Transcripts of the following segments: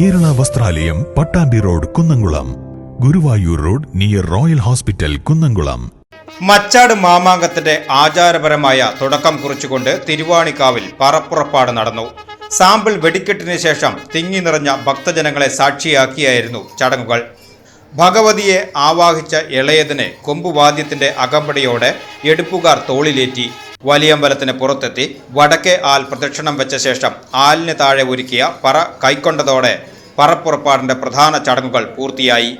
Kerala Vasthralayam Pattambi road Kunnamkulam. Guruvayur road near royal hospital Kunnamkulam. Machad മാമാങ്കത്തിന്റെ ആചാരപരമായ തുടക്കം കുറിച്ചുകൊണ്ട് തിരുവാണിക്കാവിൽ പറപ്പുറപ്പാട് നടന്നു. Sample വെടിക്കെട്ടിന് ശേഷം തിങ്ങി നിറഞ്ഞ ഭക്തജനങ്ങളെ സാക്ഷിയാക്കിയായിരുന്നു ചടങ്ങുകൾ. ഭഗവതിയെ ആവാഹിച്ച ഇളയതിനെ കൊമ്പുവാദ്യത്തിന്റെ അകമ്പടിയോടെ എടുപ്പുകാർ തോളിലേറ്റി വലിയമ്പലത്തിന് പുറത്തെത്തി വടക്കേ ആൽ പ്രദക്ഷിണം വെച്ച ശേഷം ആലിന് താഴെ ഒരുക്കിയ പറ കൈക്കൊണ്ടതോടെ പറപ്പുറപ്പാടിന്റെ പ്രധാന ചടങ്ങുകൾ പൂർത്തിയായി.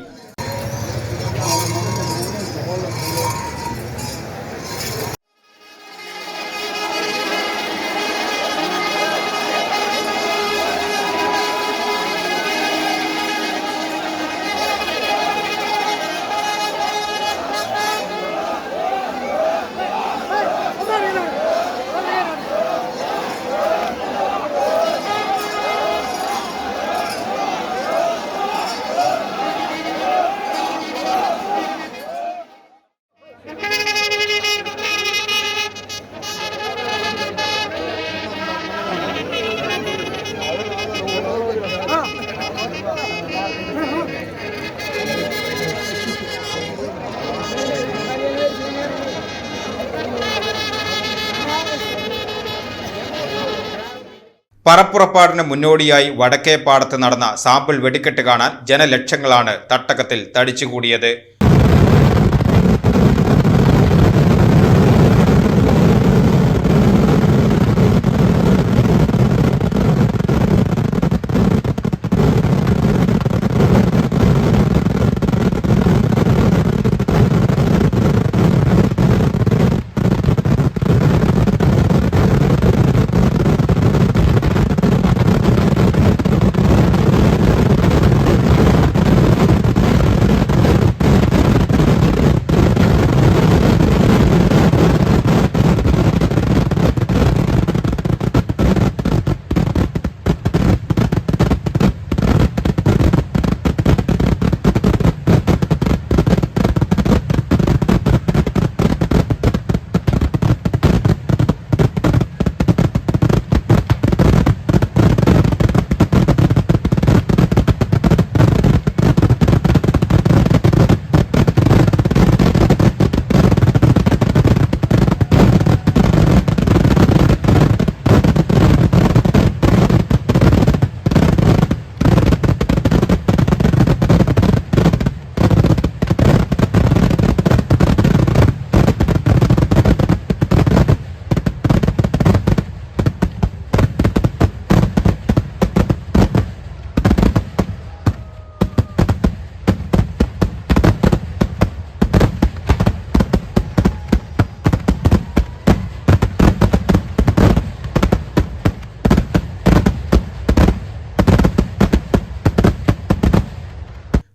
പറപ്പുറപ്പാടിന് മുന്നോടിയായി വടക്കേ പാടത്ത് നടന്ന സാമ്പിൾ വെടിക്കെട്ട് കാണാൻ ജനലക്ഷങ്ങളാണ് തട്ടകത്തിൽ തടിച്ചുകൂടിയത്.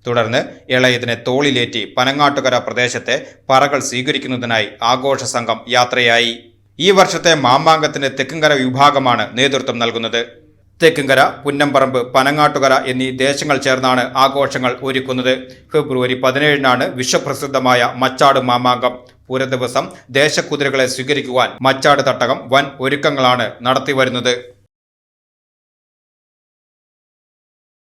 തുടർന്ന് ഇളയതിനെ തോളിലേറ്റി പനങ്ങാട്ടുകര പ്രദേശത്തെ പറകൾ സ്വീകരിക്കുന്നതിനായി ആഘോഷ സംഘം യാത്രയായി. ഈ വർഷത്തെ മാമാങ്കത്തിന് തെക്കുംകര വിഭാഗമാണ് നേതൃത്വം നൽകുന്നത്. തെക്കുംകര പുന്നമ്പറമ്പ് പനങ്ങാട്ടുകര എന്നീ ദേശങ്ങൾ ചേർന്നാണ് ആഘോഷങ്ങൾ ഒരുക്കുന്നത്. ഫെബ്രുവരി പതിനേഴിനാണ് വിശ്വപ്രസിദ്ധമായ മച്ചാട് മാമാങ്കം. പൂരദിവസം ദേശക്കുതിരകളെ സ്വീകരിക്കുവാൻ മച്ചാട് തട്ടകം വൻ ഒരുക്കങ്ങളാണ് നടത്തിവരുന്നത്.